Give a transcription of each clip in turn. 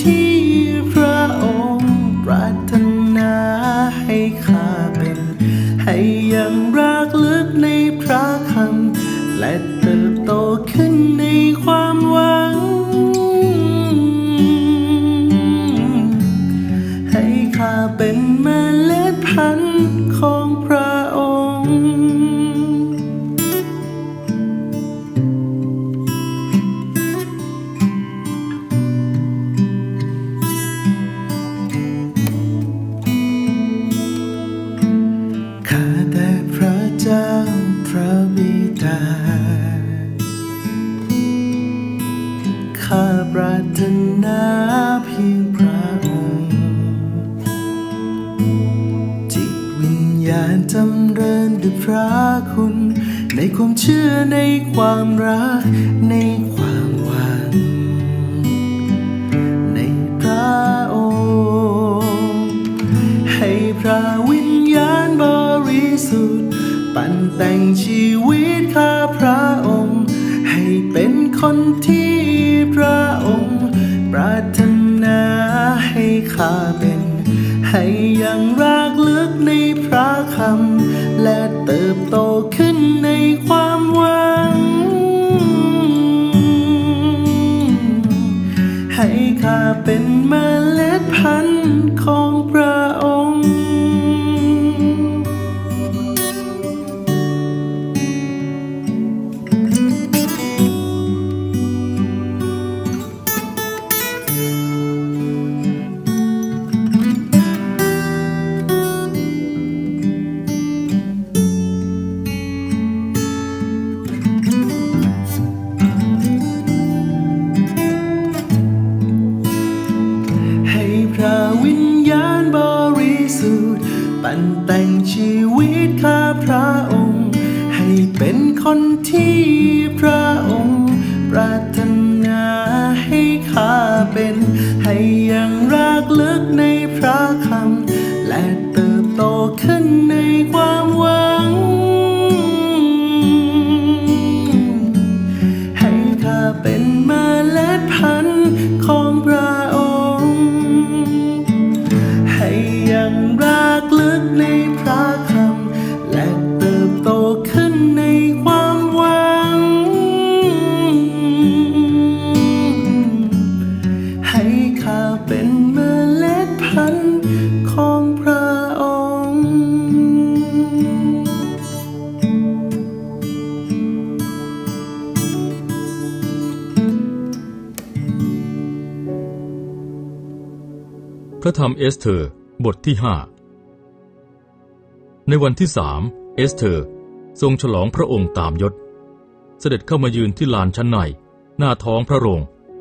ที่ คุณ ในความเชื่อในความรัก ในความหวัง ในพระองค์ ให้พระวิญญาณบริสุทธิ์ปั่นแต่งชีวิตข้าพระองค์ ให้เป็นคนที่พระองค์ ปรารถนาให้ข้าเป็น ให้ยังรักลึกในพระคำและเติบ ถ้าเป็นเมล็ดพันธุ์ของพระ รมเอสเธอร์ บทที่หในวันที่สามเอสเธอร์ ทรงฉลองพระองค์ตามยศ เสด็จเข้ามายืนที่ลานชั้นใน หน้าท้องพระโรง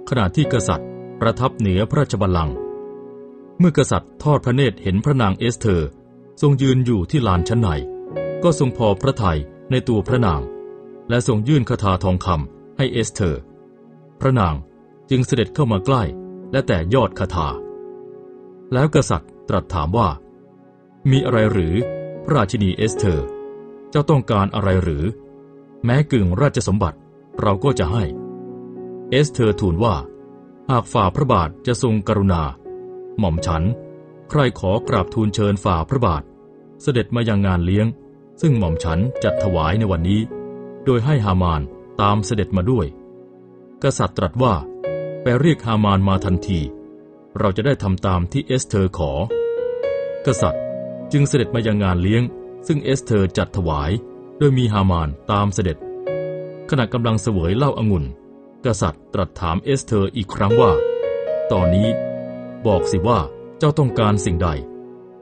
ขณะที่กษัตริย์ ประทับเหนือพระราชบัลลังก์เมื่อกษัตริย์ทอดพระเนตรเห็นพระนางเอสเธอร์ ทรงยืนอยู่ที่ลานชั้นใน ก็ทรงพอพระทัยในตัวพระนาง และทรงยื่นคาถาทองคำให้เอสเธอร์ พระนางจึงเสด็จเข้ามาใกล้และแต่ยอดคาถา แล้วกษัตริย์ตรัสถามว่า มีอะไรหรือ พระราชินีเอสเธอร์ เจ้าต้องการอะไรหรือ แม้กึ่งราชสมบัติเราก็จะให้ เอสเธอร์ทูลว่า หากฝ่าพระบาทจะทรงกรุณา หม่อมฉัน ใครขอกราบทูลเชิญฝ่าพระบาท เสด็จมายังงานเลี้ยง ซึ่งหม่อมฉันจัดถวายในวันนี้ โดยให้ฮามานตามเสด็จมาด้วย กษัตริย์ตรัสว่า ไปเรียกฮามานมาทันที เราจะได้ทำตามที่เอสเธอร์ขอ กษัตริย์จึงเสด็จมายังงานเลี้ยง ซึ่งเอสเธอร์จัดถวาย โดยมีฮามานตามเสด็จ ขณะกำลังเสวยเหล้าองุ่น กษัตริย์ตรัสถามเอสเธอร์อีกครั้งว่า ตอนนี้ บอกสิว่าเจ้าต้องการสิ่งใด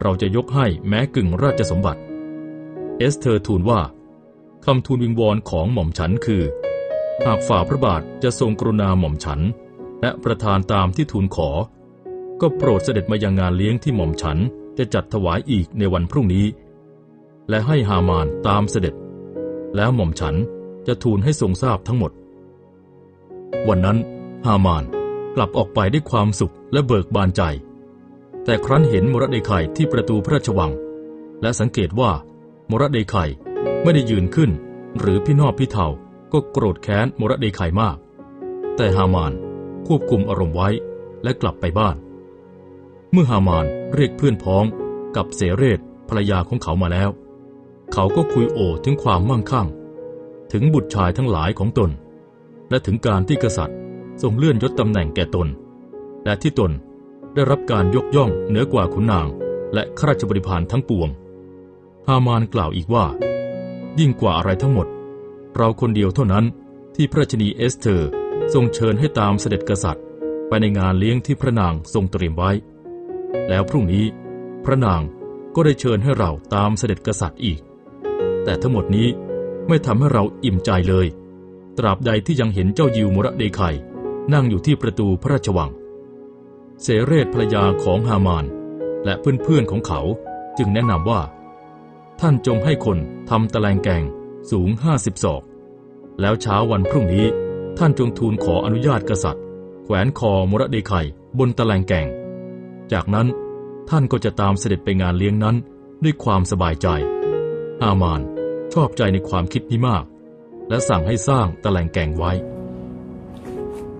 เราจะยกให้แม้กึ่งราชสมบัติ เอสเธอร์ทูลว่าคำทูลวิงวอนของหม่อมฉันคือ หากฝ่าพระบาทจะทรงกรุณาหม่อมฉัน และประทานตามที่ทูลขอ ก็โปรดเสด็จมายังงานเลี้ยงที่หม่อมฉันจะจัดถวายอีกในวันพรุ่งนี้ และให้ฮามานตามเสด็จ แล้วหม่อมฉันจะทูลให้ทรงทราบทั้งหมด วันนั้นฮามานกลับออกไปด้วยความสุขและเบิกบานใจ แต่ครั้นเห็นมรดเคัยที่ประตูพระราชวัง และสังเกตว่ามรดเคัยไม่ได้ยืนขึ้น หรือพี่นอบพี่เทาก็โกรธแค้นมรดเคัยมาก แต่ฮามานควบคุมอารมณ์ไว้และกลับไปบ้าน เมื่อฮามานเรียกเพื่อนพ้องกับเสเรศภรรยาของเขามาแล้ว เขาก็คุยโอถึงความมั่งคั่ง ถึงบุตรชายทั้งหลายของตน และถึงการที่กษัตริย์ทรงเลื่อนยศตำแหน่งแก่ตน และที่ตนได้รับการยกย่องเหนือกว่าขุนนาง และข้าราชบริพารทั้งปวง ฮามานกล่าวอีกว่า ยิ่งกว่าอะไรทั้งหมด เราคนเดียวเท่านั้นที่พระชนีเอสเธอร์ทรงเชิญให้ตามเสด็จกษัตริย์ ไปในงานเลี้ยงที่พระนางทรงเตรียมไว้ แล้วพรุ่งนี้พระนางก็ได้เชิญให้เราตามเสด็จกษัตริย์อีก แต่ทั้งหมดนี้ไม่ทำให้เราอิ่มใจเลย ตราบใดที่ยังเห็นเจ้ายิวมระเดไคนั่งอยู่ที่ประตูพระราชวัง เสเรศภรรยาของฮามาน และเพื่อนๆของเขาจึงแนะนำว่า ท่านจงให้คนทำตะแลงแกงสูงห้าสิบศอก แล้วเช้าวันพรุ่งนี้ท่านจงทูลขออนุญาตกษัตริย์ แขวนคอมรเดไคบนตะแลงแกง จากนั้นท่านก็จะตามเสด็จไปงานเลี้ยงนั้นด้วยความสบายใจฮามานชอบใจในความคิดนี้มาก และสั่งให้สร้างตะแลงแกงไว้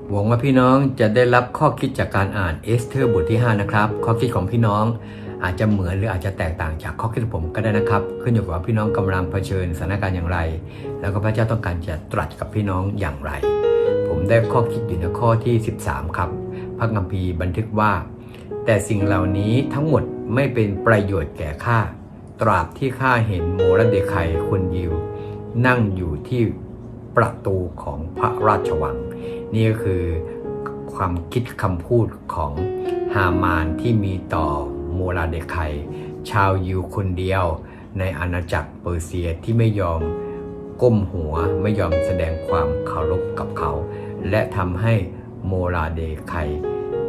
หวังว่าพี่น้องจะได้รับข้อคิดจากการอ่านเอสเธอร์บทที่ 5 นะครับ ข้อคิดของพี่น้องอาจจะเหมือนหรืออาจจะแตกต่างจากข้อคิดของผมก็ได้นะครับ ขึ้นอยู่กับว่าพี่น้องกำลังเผชิญสถานการณ์อย่างไร แล้วก็พระเจ้าต้องการจะตรัสกับพี่น้องอย่างไร ผมได้ข้อคิดอยู่ในข้อที่ 13 ครับ พระคัมภีร์บันทึกว่า แต่สิ่งเหล่านี้ทั้งหมดไม่เป็นประโยชน์แก่ข้าตราบที่ข้าเห็นโมรเดไคคนยิว นั่งอยู่ที่ประตูของพระราชวัง นี่ก็คือความคิดคำพูดของฮามานที่มีต่อโมราเดไคชาวยิวคนเดียวในอาณาจักรเปอร์เซียที่ไม่ยอมก้มหัวไม่ยอมแสดงความเคารพกับเขา และทำให้โมราเดไค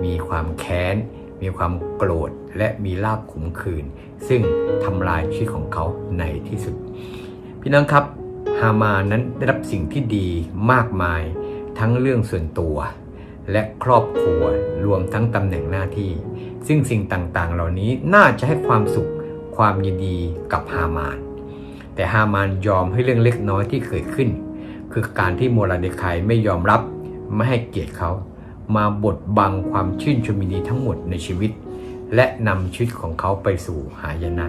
มีความแค้น มีความโกรธและมีลาบขุมขืนซึ่งทำลายชีวิตของเขาในที่สุด พี่น้องครับฮามานั้นได้รับสิ่งที่ดีมากมาย ทั้งเรื่องส่วนตัว และครอบครัวรวมทั้งตำแหน่งหน้าที่ ซึ่งสิ่งต่างๆ เหล่านี้น่าจะให้ความสุขความยินดีกับฮามาน แต่ฮามานยอมให้เรื่องเล็กน้อยที่เกิดขึ้น คือการที่โมราเดคายไม่ยอมรับไม่ให้เกียรติเขา มาบดบังความชื่นชมยินดีทั้งหมดในชีวิต และนำชีวิตของเขาไปสู่หายนะ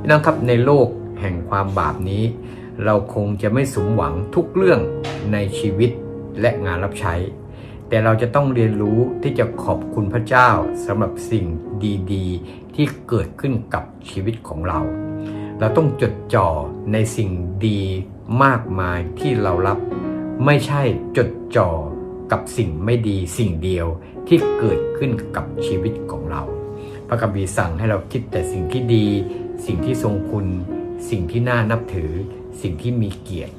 พี่น้องครับในโลกแห่งความบาปนี้ เราคงจะไม่สมหวังทุกเรื่องในชีวิตและงานรับใช้ แต่เราจะต้องเรียนรู้ที่จะขอบคุณพระเจ้าสำหรับสิ่งดีๆ ที่เกิดขึ้นกับชีวิตของเรา เราต้องจดจ่อในสิ่งดีมากมายที่เรารับ ไม่ใช่จดจ่อ กับสิ่งไม่ดีสิ่งเดียวที่เกิดขึ้นกับชีวิตของเรา พระคัมภีร์สั่งให้เราคิดแต่สิ่งที่ดี สิ่งที่ทรงคุณ สิ่งที่น่านับถือ สิ่งที่มีเกียรติ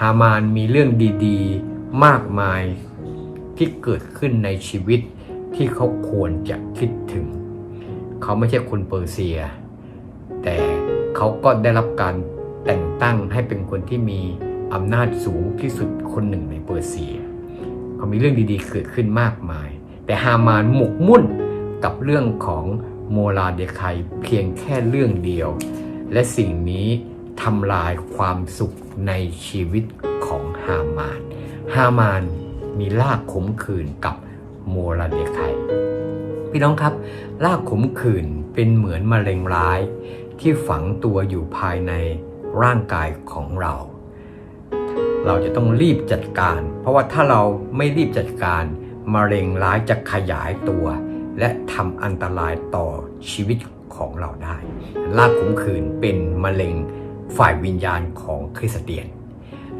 ฮามานมีเรื่องดีๆ มากมายที่เกิดขึ้นในชีวิตที่เขาควรจะคิดถึง เขาไม่ใช่คนเปอร์เซีย แต่เขาก็ได้รับการแต่งตั้งให้เป็นคนที่มีอำนาจสูงที่สุดคนหนึ่งในเปอร์เซีย เขามีเรื่องดีๆเกิดขึ้นมากมาย แต่ฮามานหมกมุ่นกับเรื่องของโมลาเดคายเพียงแค่เรื่องเดียว และสิ่งนี้ทำลายความสุขในชีวิตของฮามาน ฮามานมีลากขมขื่นกับโมลาเดคายพี่น้องครับ ลากขมขื่นเป็นเหมือนมะเร็งร้าย ที่ฝังตัวอยู่ภายในร่างกายของเรา เราจะต้องรีบจัดการ เพราะว่าถ้าเราไม่รีบจัดการมะเร็งร้ายจะขยายตัว และทำอันตรายต่อชีวิตของเราได้ลากขมขืนเป็นมะเร็งฝ่ายวิญญาณของคริสเตียน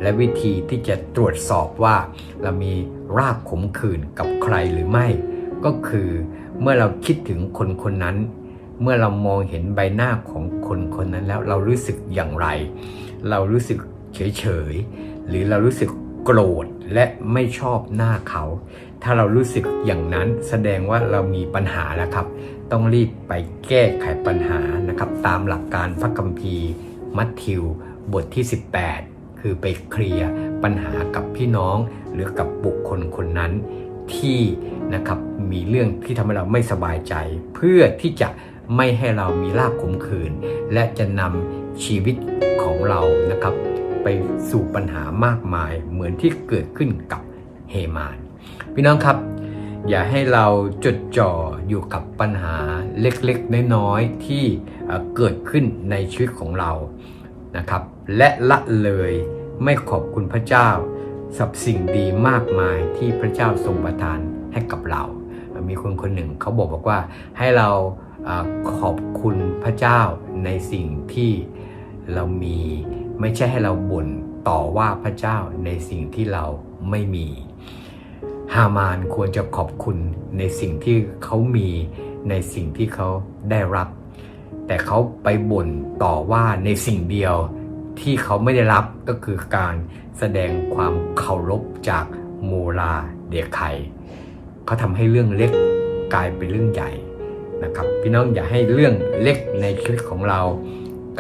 และวิธีที่จะตรวจสอบว่าเรามีรากขมขืนกับใครหรือไม่ ก็คือเมื่อเราคิดถึงคนคนนั้น เมื่อเรามองเห็นใบหน้าของคนคนนั้นแล้วเรารู้สึกอย่างไร เรารู้สึกเฉยเฉย หรือเรารู้สึกโกรธและไม่ชอบหน้าเขา ถ้าเรารู้สึกอย่างนั้นแสดงว่าเรามีปัญหาแล้วครับ ต้องรีบไปแก้ไขปัญหานะครับ ตามหลักการพระคัมภีร์ มัทธิว บทที่ 18 คือไปเคลียร์ปัญหากับพี่น้อง หรือกับบุคคลคนนั้นที่นะครับมีเรื่องที่ทำให้เราไม่สบายใจ เพื่อที่จะไม่ให้เรามีลาภขมขื่นและจะนำชีวิตของเรานะครับ ไปสู่ปัญหามากมายเหมือนที่เกิดขึ้นกับเฮมาน พี่น้องครับ อย่าให้เราจดจ่ออยู่กับปัญหาเล็กๆ น้อยๆ ที่เกิดขึ้นในชีวิตของเรานะครับ และละเลยไม่ขอบคุณพระเจ้าสับสิ่งดีมากมายที่พระเจ้าทรงประทานให้กับเรา มีคนคนหนึ่งเขาบอกบอกว่าให้เราขอบคุณพระเจ้าในสิ่งที่เรามี ไม่ใช่ให้เราบ่นต่อว่าพระเจ้าในสิ่งที่เราไม่มี ฮามานควรจะขอบคุณในสิ่งที่เขามีในสิ่งที่เขาได้รับ แต่เขาไปบ่นต่อว่าในสิ่งเดียวที่เขาไม่ได้รับก็คือการแสดงความเคารพจากโมราเดียไคเขาทำให้เรื่องเล็กกลายเป็นเรื่องใหญ่นะครับ พี่น้องอย่าให้เรื่องเล็กในชีวิตของเรา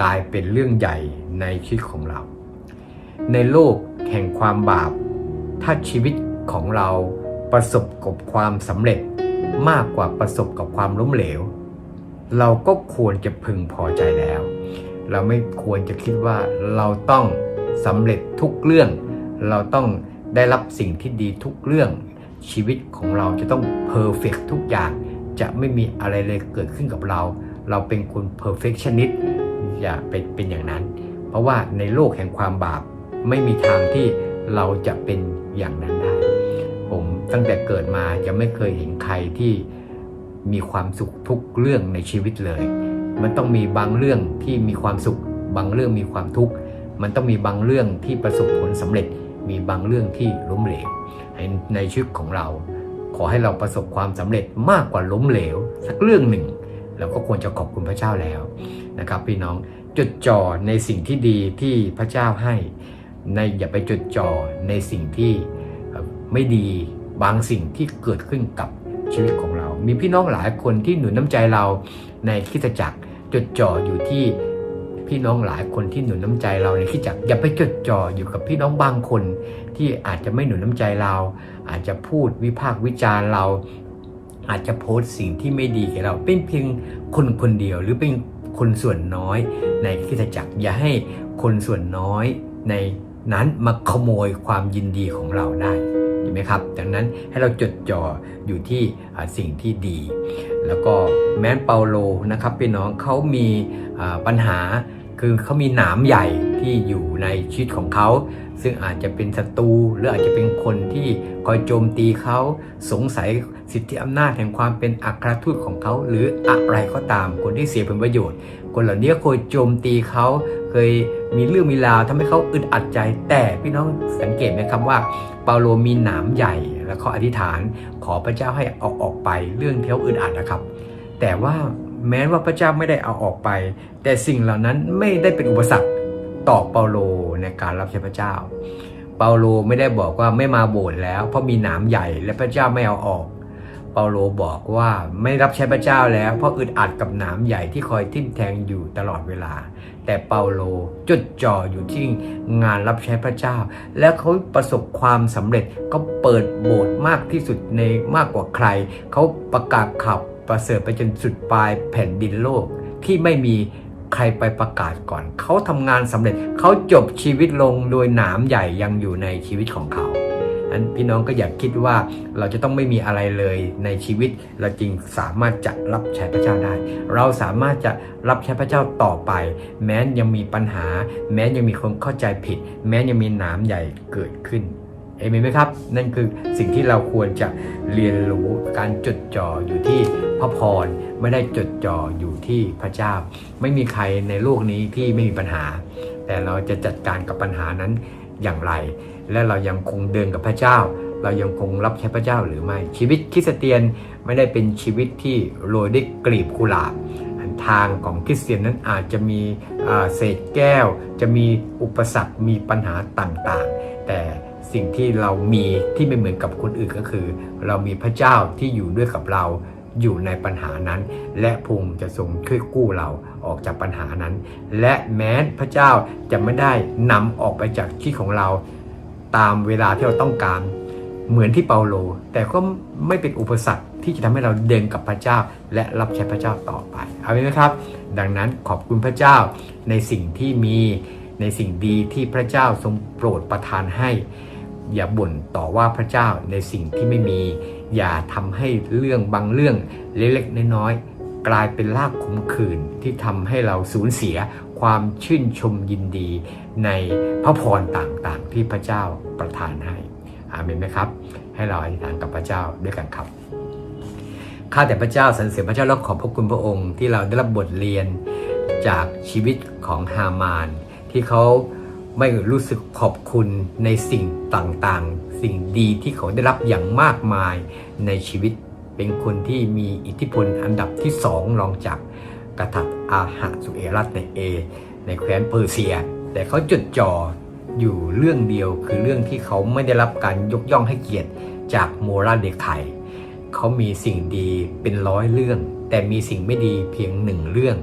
กลายเป็นเรื่องใหญ่ในชีวิตของเรา ในโลกแห่งความบาป ถ้าชีวิตของเราประสบกับความสำเร็จมากกว่าประสบกับความล้มเหลว เราก็ควรจะพึงพอใจแล้ว เราไม่ควรจะคิดว่าเราต้องสำเร็จทุกเรื่อง เราต้องได้รับสิ่งที่ดีทุกเรื่อง ชีวิตของเราจะต้องเพอร์เฟกทุกอย่าง จะไม่มีอะไรเลยเกิดขึ้นกับเรา เราเป็นคน perfectionist อย่าเป็นเป็นอย่างนั้น เพราะว่าในโลกแห่งความบาปไม่มีทางที่เราจะเป็นอย่างนั้นได้ ผมตั้งแต่เกิดมาจะไม่เคยเห็นใครที่มีความสุขทุกเรื่องในชีวิตเลย มันต้องมีบางเรื่องที่มีความสุข บางเรื่องมีความทุกข์ มันต้องมีบางเรื่องที่ประสบผลสำเร็จ มีบางเรื่องที่ล้มเหลวในในชีวิตของเรา ขอให้เราประสบความสำเร็จมากกว่าล้มเหลว สักเรื่องหนึ่ง เราก็ควรจะขอบคุณพระเจ้าแล้วนะครับ พี่น้องจดจ่อในสิ่งที่ดีที่พระเจ้าให้ในอย่าไปจดจ่อในสิ่งที่ไม่ดีบางสิ่งที่เกิดขึ้นกับชีวิตของเรา มีพี่น้องหลายคนที่หนุนน้ำใจเราในคริสตจักรจดจ่ออยู่ที่พี่น้องหลายคนที่หนุนน้ำใจเราในคริสตจักรอย่าไปจดจ่ออยู่กับพี่น้องบางคนที่อาจจะไม่หนุนน้ำใจเรา อาจจะพูดวิพากษ์วิจารณ์เรา อาจจะโพสต์สิ่งที่ไม่ดีแก่เราเป็นเพียงคนคนเดียวหรือเป็นคนส่วนน้อยในคิสจักรอย่าให้คนส่วนน้อยในนั้นมาขโมยความยินดีของเราได้เห็นไหมครับ ดังนั้นให้เราจดจ่ออยู่ที่สิ่งที่ดี แล้วก็แม้นเปาโลนะครับพี่น้องเขามีปัญหาคือเขามีหนามใหญ่ที่อยู่ในชีวิตของเขา ซึ่งอาจจะเป็นศัตรูหรืออาจจะเป็นคนที่ คอยโจมตีเขาสงสัยสิทธิอำนาจแห่งความเป็นอัครทูตของเขา หรืออะไรก็ตาม คนที่เสียผลประโยชน์ คนเหล่านี้เคยโจมตีเขาเคยมีเรื่องมีราวทำให้เขาอึดอัดใจ แต่พี่น้องสังเกตไหมครับว่าเปาโลมีหนามใหญ่แล้วเขาอธิษฐาน ขอพระเจ้าให้เอาออกไปเรื่องที่เขาอึดอัดนะครับ แต่ว่าแม้ว่าพระเจ้าไม่ได้เอาออกไป แต่สิ่งเหล่านั้นไม่ได้เป็นอุปสรรคต่อเปาโลในการรับใช้พระเจ้า เปาโลไม่ได้บอกว่าไม่มาโบสถ์แล้ว เพราะมีหนามใหญ่และพระเจ้าไม่เอาออก เปาโลบอกว่าไม่รับใช้พระเจ้าแล้ว เพราะอึดอัดกับหนามใหญ่ที่คอยทิ่มแทงอยู่ตลอดเวลา แต่เปาโลจดจ่ออยู่ที่งานรับใช้พระเจ้า และเขาประสบความสำเร็จก็เปิดโบสถ์มากที่สุดในมากกว่าใคร เขาประกาศข่าวประเสริฐไปจนสุดปลายแผ่นดินโลกที่ไม่มี ใครไปประกาศก่อน เขาทำงานสำเร็จ เขาจบชีวิตลงโดยหนามใหญ่ยังอยู่ในชีวิตของเขาอันพี่น้องก็อย่าคิดว่าเราจะต้องไม่มีอะไรเลยในชีวิต เราจรึงสามารถจะรับใช้พระเจ้าได้ เราสามารถจะรับใช้พระเจ้าต่อไป แม้ยังมีปัญหา แม้ยังมีคนเข้าใจผิด แม้ยังมีหนามใหญ่เกิดขึ้น เอเมนไหมครับ นั่นคือสิ่งที่เราควรจะเรียนรู้การจดจ่ออยู่ที่พระพรไม่ได้จดจ่ออยู่ที่พระเจ้า ไม่มีใครในโลกนี้ที่ไม่มีปัญหา แต่เราจะจัดการกับปัญหานั้นอย่างไร และเรายังคงเดินกับพระเจ้า เรายังคงรับใช้พระเจ้าหรือไม่ชีวิตคริสเตียนไม่ได้เป็นชีวิตที่โรยด้วยกลีบกุหลาบทางของคริสเตียนนั้นอาจจะมีเศษแก้ว จะมีอุปสรรคมีปัญหาต่างๆ แต่ สิ่งที่เรามีที่ไม่เหมือนกับคนอื่นก็คือ เรามีพระเจ้าที่อยู่ด้วยกับเราอยู่ในปัญหานั้น และพงค์จะทรงช่วยกู้เราออกจากปัญหานั้น และแม้พระเจ้าจะไม่ได้นำออกไปจากที่ของเราตามเวลาที่เราต้องการเหมือนที่เปาโล แต่ก็ไม่เป็นอุปสรรคที่จะทำให้เราเดินกับพระเจ้า และรับใช้พระเจ้าต่อไปเอาไหมครับ ดังนั้นขอบคุณพระเจ้าในสิ่งที่มีในสิ่งดีที่พระเจ้าทรงโปรดประทานให้ อย่าบ่นต่อว่าพระเจ้าในสิ่งที่ไม่มี อย่าทำให้เรื่องบางเรื่องเล็กๆน้อยๆกลายเป็นลากขมขื่นที่ทำให้เราสูญเสียความชื่นชมยินดีในพระพรต่างๆ ที่พระเจ้าประทานให้อาเมนไหมครับ ให้เราอธิษฐานกับพระเจ้าด้วยกันครับข้าแต่พระเจ้าสรรเสริญพระเจ้าและขอบพระคุณพระองค์ที่เราได้รับบทเรียนจากชีวิตของฮามาน ที่เขา ไม่รู้สึกขอบคุณในสิ่งต่างๆ สิ่งดีที่เขาได้รับอย่างมากมายในชีวิต เป็นคนที่มีอิทธิพลอันดับที่สองรองจากกษัตริย์อาหะสุเอรัตในเอ ในแคว้นเปอร์เซีย แต่เขาจดจ่ออยู่เรื่องเดียวคือเรื่องที่เขาไม่ได้รับการยกย่องให้เกียรติจากโมราเดคไคเขามีสิ่งดีเป็นร้อยเรื่อง แต่มีสิ่งไม่ดีเพียงหนึ่งเรื่อง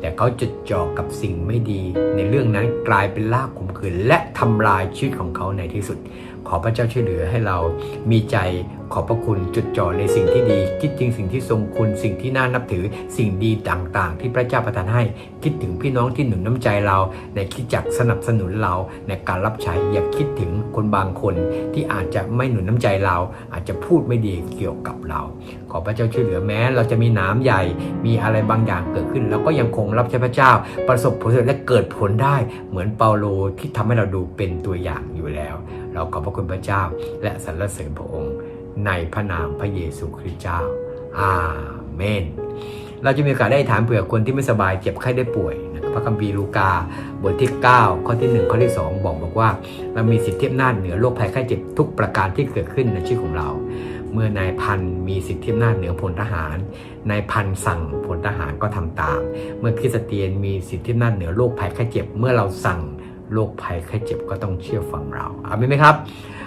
แต่เขาจดจ่อกับสิ่งไม่ดี ในเรื่องนั้นกลายเป็นลากขมขืนและทำลายชีวิตของเขาในที่สุด ขอพระเจ้าช่วยเหลือให้เรามีใจขอบพระคุณจุดจ่อในสิ่งที่ดีคิดจริงสิ่งที่ทรงคุณสิ่งที่น่านับถือสิ่งดีต่างๆ ที่พระเจ้าประทานให้ คิดถึงพี่น้องที่หนุนน้ำใจเราในคิดจักสนับสนุนเราในการรับใช้อย่าคิดถึงคนบางคนที่อาจจะไม่หนุนน้ำใจเรา อาจจะพูดไม่ดีเกี่ยวกับเรา ขอพระเจ้าช่วยเหลือแม้ เราจะมีหน้ำใหญ่มีอะไรบางอย่างเกิดขึ้นเราก็ยังคงรับใช้พระเจ้า ประสบผลสำเร็จและเกิดผลได้เหมือนเปาโลที่ทำให้เราดูเป็นตัวอย่างอยู่แล้ว เราขอบพระคุณพระเจ้า และสรรเสริญพระองค์ ในพระนามพระเยซูคริสต์เจ้า อาเมน เราจะมีโอกาสได้ถามเผื่อคนที่ไม่สบายเจ็บไข้ได้ป่วยนะพระคัมภีร์ลูกาบทที่ 9 ข้อที่ 1 ข้อที่ 2 บอกบอกว่า เรามีสิทธิอำนาจเหนือโรคภัยไข้เจ็บทุกประการที่เกิดขึ้นในชีวิตของเราเมื่อนายพันมีสิทธิอำนาจเหนือพลทหาร นายพันสั่งพลทหารก็ทำตาม เมื่อคริสเตียนมีสิทธิอำนาจเหนือโรคภัยไข้เจ็บ เมื่อเราสั่ง โรคภัยไข้เจ็บก็ต้องเชื่อฟังเราเอาไหมครับ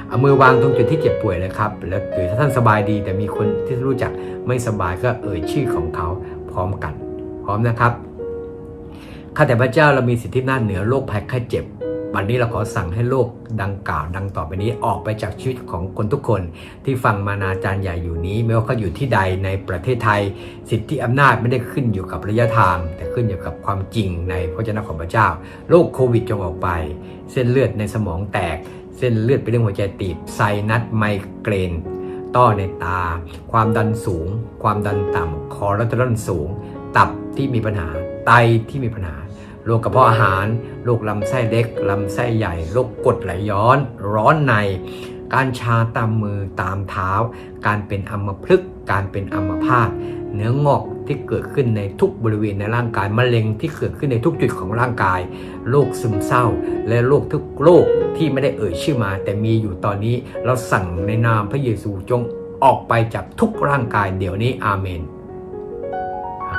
เอามือวางตรงจุดที่เจ็บป่วยเลยครับ แล้วหรือถ้าท่านสบายดีแต่มีคนที่รู้จักไม่สบายก็เอ่ยชื่อของเขาพร้อมกัน พร้อมนะครับข้าแต่พระเจ้าเรามีสิทธิหน้าเหนือโรคภัยไข้เจ็บ วันนี้เราขอสั่งให้โรคดังกล่าวดังต่อไปนี้ออกไปจากชีวิตของคนทุกคน ที่ฟังมานาจารย์ใหญ่อยู่นี้ ไม่ว่าเขาอยู่ที่ใดในประเทศไทย สิทธิอำนาจไม่ได้ขึ้นอยู่กับระยะทาง แต่ขึ้นอยู่กับความจริงในพระเจ้าของพระเจ้าโรคโควิดจงออกไป เส้นเลือดในสมองแตก เส้นเลือดไปเรื่องหัวใจตีบไซนัสไมเกรนต้อในตา ความดันสูง ความดันต่ำคอเลสเตอรอลสูง ตับที่มีปัญหาไตที่มีปัญหา โรคกระเพาะอาหาร โรคลำไส้เล็ก ลำไส้ใหญ่ โรคกรดไหลย้อน ร้อนใน การชาตามมือตามเท้า การเป็นอัมพฤกษ์การเป็นอัมพาต เนื้องอกที่เกิดขึ้นในทุกบริเวณในร่างกาย มะเร็งที่เกิดขึ้นในทุกจุดของร่างกาย โรคซึมเศร้า และโรคทุกโรคที่ไม่ได้เอ่ยชื่อมา แต่มีอยู่ตอนนี้ เราสั่งในนามพระเยซูจงออกไปจากทุกร่างกายเดี๋ยวนี้อาเมน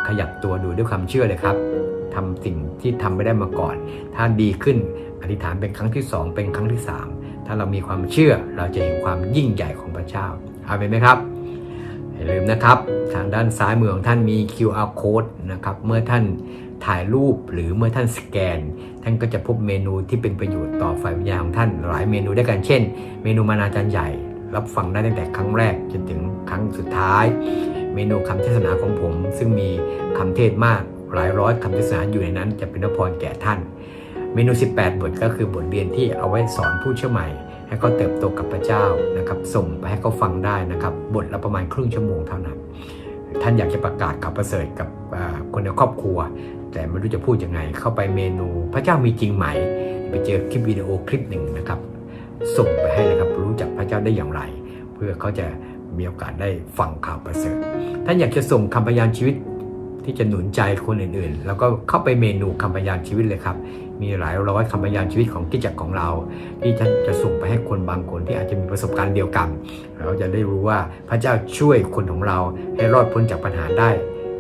ขยับตัวดูด้วยความเชื่อเลยครับ ทำสิ่งที่ทำไม่ได้มาก่อน ถ้าดีขึ้นอธิษฐานเป็นครั้งที่สองเป็นครั้งที่สามถ้าเรามีความเชื่อเราจะเห็นความยิ่งใหญ่ของพระเจ้าอาเมนไหมครับอย่าลืมนะครับ ทางด้านซ้ายมือของท่านมี QR code นะครับเมื่อท่านถ่ายรูปหรือเมื่อท่านสแกน ท่านก็จะพบเมนูที่เป็นประโยชน์ต่อฝ่ายวิญญาณของท่านหลายเมนูด้วยกันเช่น เมนูมานาจารย์ใหญ่ รับฟังได้ตั้งแต่ครั้งแรกจนถึงครั้งสุดท้าย เมนูคำเทศนาของผม ซึ่งมีคำเทศมาก หลายร้อยคำเทศนาอยู่ในนั้น จะเป็นพระพรแก่ท่าน เมนู 18 บทก็คือบทเรียนที่เอาไว้สอนผู้เชื่อใหม่ ให้เขาเติบโตกับพระเจ้านะครับ ส่งไปให้เขาฟังได้นะครับ บทละประมาณครึ่งชั่วโมงเท่านั้น ท่านอยากจะประกาศข่าวประเสริฐกับคนในครอบครัว แต่ไม่รู้จะพูดยังไง เข้าไปเมนูพระเจ้ามีจริงไหม ไปเจอคลิปวิดีโอคลิปหนึ่งนะครับ ส่งไปให้เลยครับรู้จักพระเจ้าได้อย่างไร เพื่อเขาจะมีโอกาสได้ฟังข่าวประเสริฐ ท่านอยากจะส่งคำพยานชีวิต ที่จะหนุนใจคนอื่นๆ แล้วก็เข้าไปเมนูคำพยานชีวิตเลยครับ มีหลายร้อยคำพยานชีวิตของกิจจักรของเรา ที่ท่านจะส่งไปให้คนบางคนที่อาจจะมีประสบการณ์เดียวกัน เราจะได้รู้ว่าพระเจ้าช่วยคนของเราให้รอดพ้นจากปัญหาได้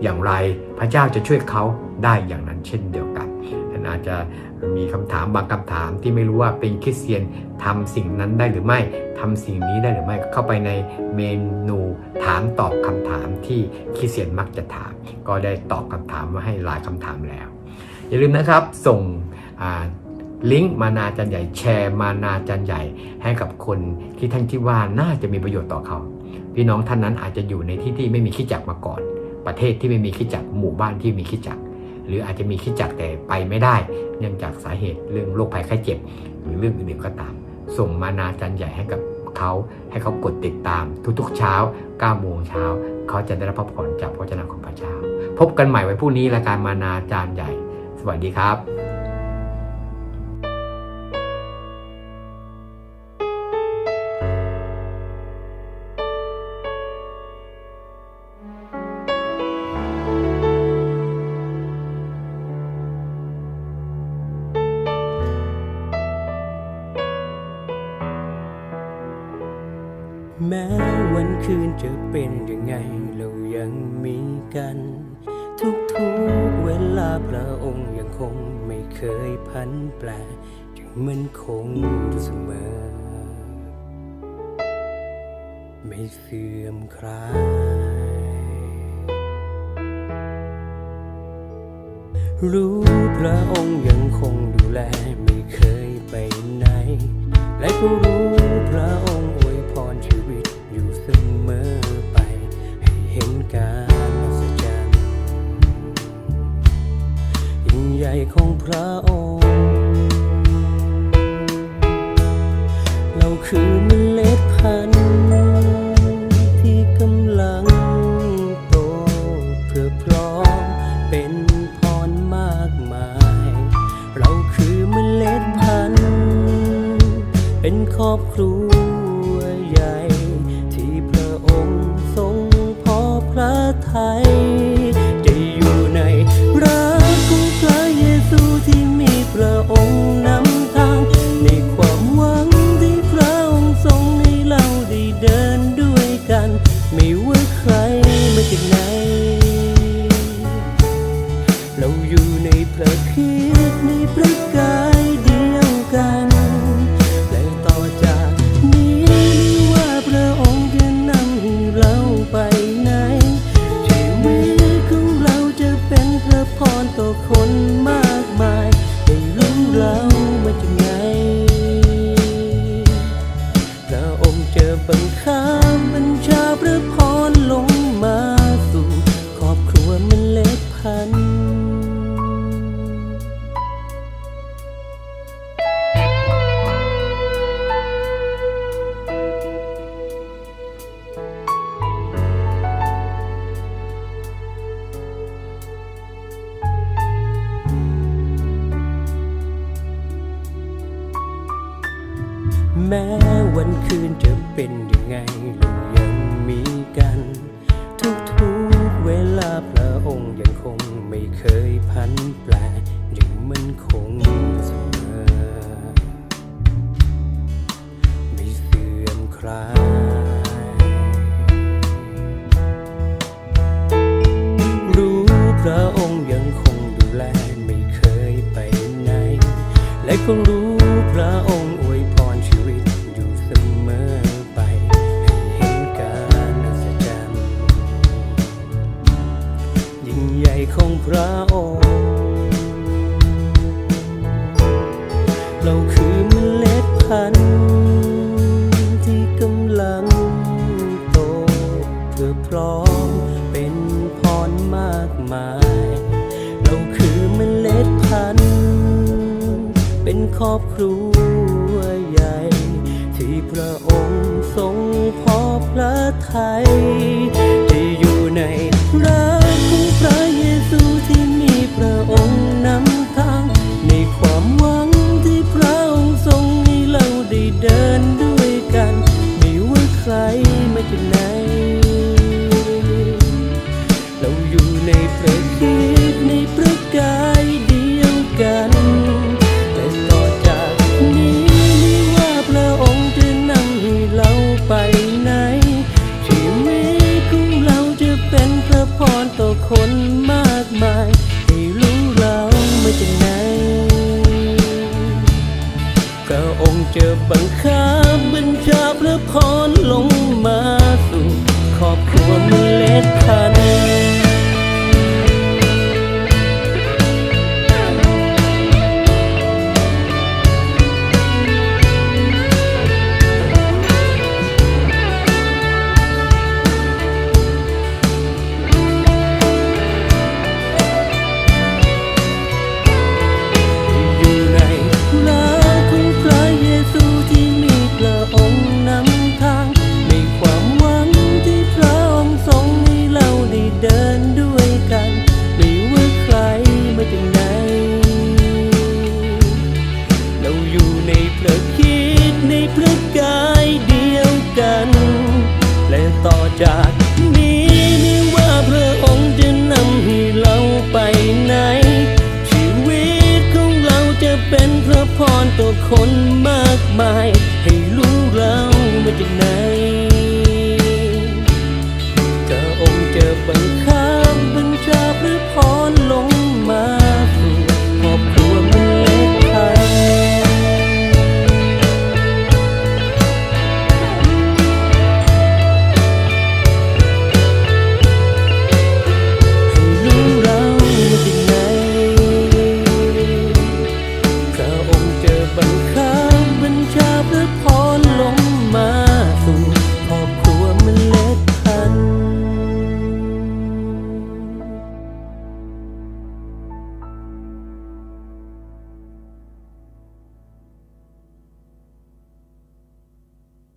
อย่างไรพระเจ้าจะช่วยเขาได้อย่างนั้นเช่นเดียวกันท่านอาจจะ มีคำถามบางคำถามที่ไม่รู้ว่าเป็นคริสเตียนทำสิ่งนั้นได้หรือไม่ทำสิ่งนี้ได้หรือไม่เข้าไปในเมนูถามตอบคำถามที่คริสเตียนมักจะถาม ก็ได้ตอบคำถามมาให้หลายคำถามแล้ว อย่าลืมนะครับส่งลิงก์มานาจันใหญ่แชร์มานาจันใหญ่ ให้กับคนที่ท่านคิดว่าน่าจะมีประโยชน์ต่อเขา พี่น้องท่านนั้นอาจจะอยู่ในที่ที่ไม่มีคริดจักรมาก่อน ประเทศที่ไม่มีคริดจักรหมู่บ้านที่มีคริดจักร หรืออาจจะมีคิดจักรแต่ไปไม่ได้ เนื่องจากสาเหตุเรื่องโรคภัยไข้เจ็บ หรือเรื่องอื่นๆก็ตาม ส่งมานาจันใหญ่ให้กับเขาให้เขากดติดตามทุกๆเช้า9โมงเช้าเขาจะได้รับพระพรจากพระเจ้าของพระเจ้า พบกันใหม่ไว้พรุ่งนี้รายการมานาจารย์ใหญ่ สวัสดีครับ ในพระคิดในพระ เป็นยังไงเรายังมีกัน ทุกๆเวลาพระองค์ยังคงไม่เคยพัน ครอบครัวใหญ่ ที่พระองค์ทรงพอพระทัยที่อยู่ใน prendre คนมากมาย ให้รู้เราม่จากไหน